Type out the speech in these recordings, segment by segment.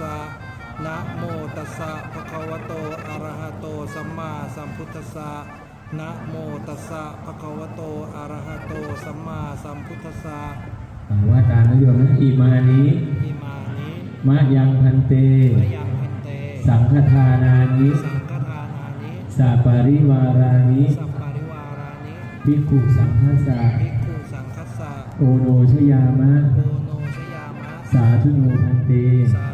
สะนะโมตัสสะภะคะวะโตอะระหะโตสัมมาสัมพุทธัสสะนะโมตัสสะภะคะวะโตอะระหะโตสัมมาสัมพุทธัสสะอ่าว่าตามนโยมนะอิมานิอิมานิมะยังพันเตมะยังพันเต สังฆทานานิสังฆทานานิสาปาริวารานิสัปปาริวารานิภิกขุสังฆสะภิกขุสังคัสสะโอโนชยามะโอโนชยามะ สาธุโนพันเตสาธุโนพันเต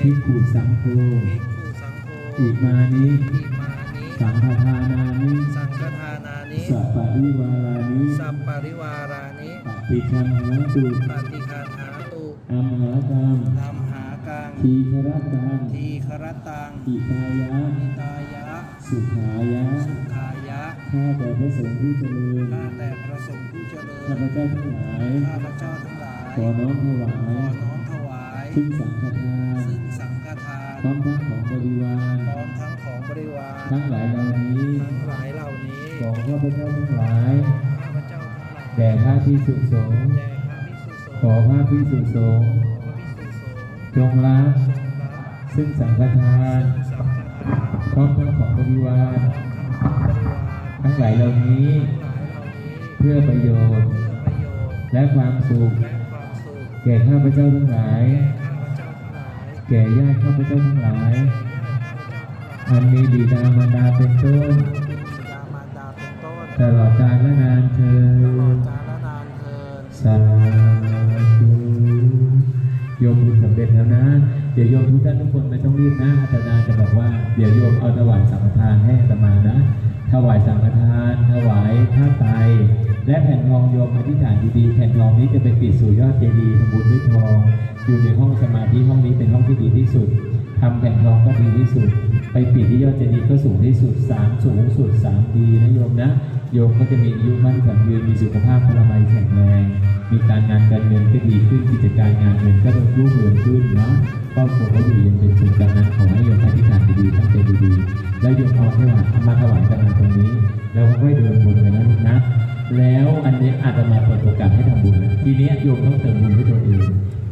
ภิกขุสังโฆภิกขุสังโฆอิมานิอิมานิสังฆทานานิสังฆทานานิสาปาริวารานิสัปปาริวารานิปฏิคันหาตุปฏิคาหาตุอัมหากังธรรมหากังทีฆรตังทีครตังอิตายะนิตายะ สุขายะสุขายะข้าแต่พระสงฆ์ผู้เจริญข้าแต่พระสงฆ์ผู้เจริข้าญพเจ้าทั้งหลายข้าพเจ้าทั้งหลายขอน้อมถวาขอยน้อมถวายซึ่งสังฆทานซึ่งสังฆทาน พร้อมทั้งของบริวารพร้อมทั้งของบริวารทั้งหลายเหล่านี้ทั้งหลายเหล่านี้ของข้าพเจ้าทั้งหลายข้าพเจ้าทั้งหลายแด่พระพิสุสงฆ์แด่พระภิกษุสงฆ์ขอพระพิสุสงฆ์พระภิกษุสงฆ์จงรับทรงรับซึ่งสังฆทานสังฆทานพร้อมทั้งของบริวารทั้งของบริวารทั้งหลายเหล่านี้ทั้งหลายเหล่านี้ เพื่อประโยชน์เพื่อประโยชน์และความสุขและความสุขแก่ข้าพเจ้าทั้งหลาย แก่ข้าพเจ้าทั้งหลายแก่ญาติข้าพเจ้าทั้งหลาย อันมีบิดามารดาเป็นต้น ดามารดาเป็นต้นตลอดกาลและนานเธอตลอดกาลนานเทินสาธุโยมบุญสำเร็จแล้วนะ เดี๋ยวโยมทุกท่านทุกคนไม่ต้องรีบนะอาตมาจะบอกว่าเดี๋ยวโยมเอาถวายสังฆทานให้อาตมานะ ถวายสังฆทาน ถวายผ้าไตร และแผ่นทองโยมอธิษฐานดีๆแผ่นทองนี้จะไปปิดสู่ยอดเจดีย์ทำบุญด้วยทองอยู่ในห้องสมาธิห้องนี้เป็นห้องที่ดีที่สุดทำแผ่นทองก็ดีที่สุด ไปปิดที่ยอดเจดีย์ก็สูงที่สุดสามสูงสุดสามดีนะโยมนะ โยมก็จะมีอายุมั่นขวัญยืนมีสุขภาพพลามัยแข็งแรงมีการงานการเงินก็ดีขึ้นกิจการงานเงินก็รุ่งเรืองขึ้นเนาะครอบครัวก็อยู่เย็นเป็นสุขดังนั้นขอให้โยมอธิษฐานดีๆตั้งใจดีๆแล้วโยมเอาให้ว่าเอามาถวายกันตรงนี้ แล้วค่อยเดินบุญกันนะลูกนะ แล้วอันนี้อาจจะมาเปิดโอกาสให้ทำบุญนะทีนี้โยมต้องเติมบุญให้ตัวเอง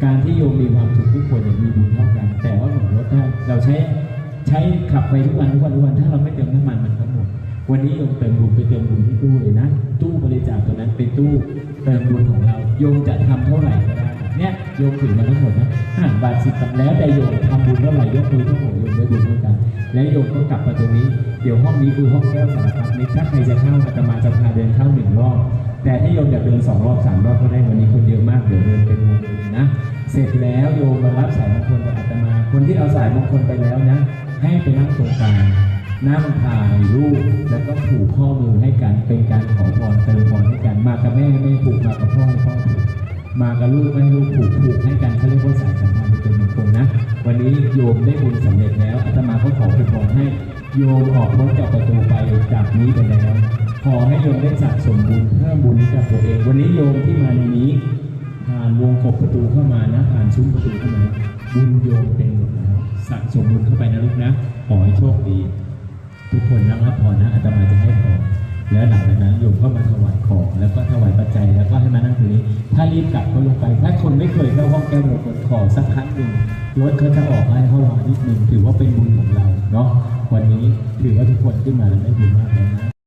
การที่โยมมีความสุขทุกคนมีบุญเท่ากัน แต่ว่าเหมือนรถถ้าเราใช้ใช้ขับไปทุกวันทุกวันทุกวันถ้าเราไม่เติมน้ำมันมันก็หมดวันนี้โยมเติมบุญไปเติมบุญที่ตู้เลยนะ ตู้บริจาคตัวนั้นเป็นตู้เติมบุญของเราโยมจะทำเท่าไหร่ก็ได้เนี่ยโยมถึงมาทั้งหมดนะห้าบาทสิบบาทแล้วแต่โยมทำบุญเท่าไหร่ยกมือเท่าไหร่โยมได้บุญเท่ากัน แล้วโยมก็กลับมาตรงนี้เดี๋ยวห้องนี้คือห้องแก้วสารพัดนึกถ้าใครจะเข้าอาตมาจะพาเดิน แต่ถ้าโยมอยากเดินสองรอบสามรอบก็ได้วันนี้คนเยอะมากเดี๋ยวเดินเป็นวงเลยนะ เสร็จแล้วโยมมารับสายมงคลจากอาตมา คนที่เอาสายมงคลไปแล้วนะ ให้ไปนั่งตรงกลางนั่งถ่ายรูปแล้วก็ผูกข้อมือให้กันเป็นการขอพรเติมพรให้กันมากับแม่แม่ผูกมากับพ่อให้พ่อผูกมากับลูกให้ลูกผูกผูกให้กันเขาเรียกว่าสายสัมพันธ์ที่เป็นมงคลนะ วันนี้โยมได้บุญสำเร็จแล้วอาตมาก็ขอเป็นพรให้โยมออกพ้นจากประตูไปจากนี้ไปแล้ว ขอให้โยมได้สะสมบุญเพิ่มบุญให้กับตัวเอง วันนี้โยมที่มาในนี้ผ่านวงกบประตูเข้ามานะผ่านซุ้มประตูเข้ามาบุญโยมเป็นหมดแล้วสะสมบุญเข้าไปนะลูกนะขอให้โชคดี ทุกคนนะรับพรนะอาตมาจะให้พรแล้วหลังจากนั้นโยมก็มาถวายของ แล้วก็ถวายปัจจัยแล้วก็ให้มานั่งตรงนี้ ถ้ารีบกลับก็ลงไป ถ้าคนไม่เคยเข้าห้องแก้วกดขอสักครั้งหนึ่งรถเขาจะออกให้เขารอนิดนึงถือว่าเป็นบุญของเราเนาะวันนี้ถือว่าทุกคนขึ้นมาแล้วได้บุญมากแล้วนะ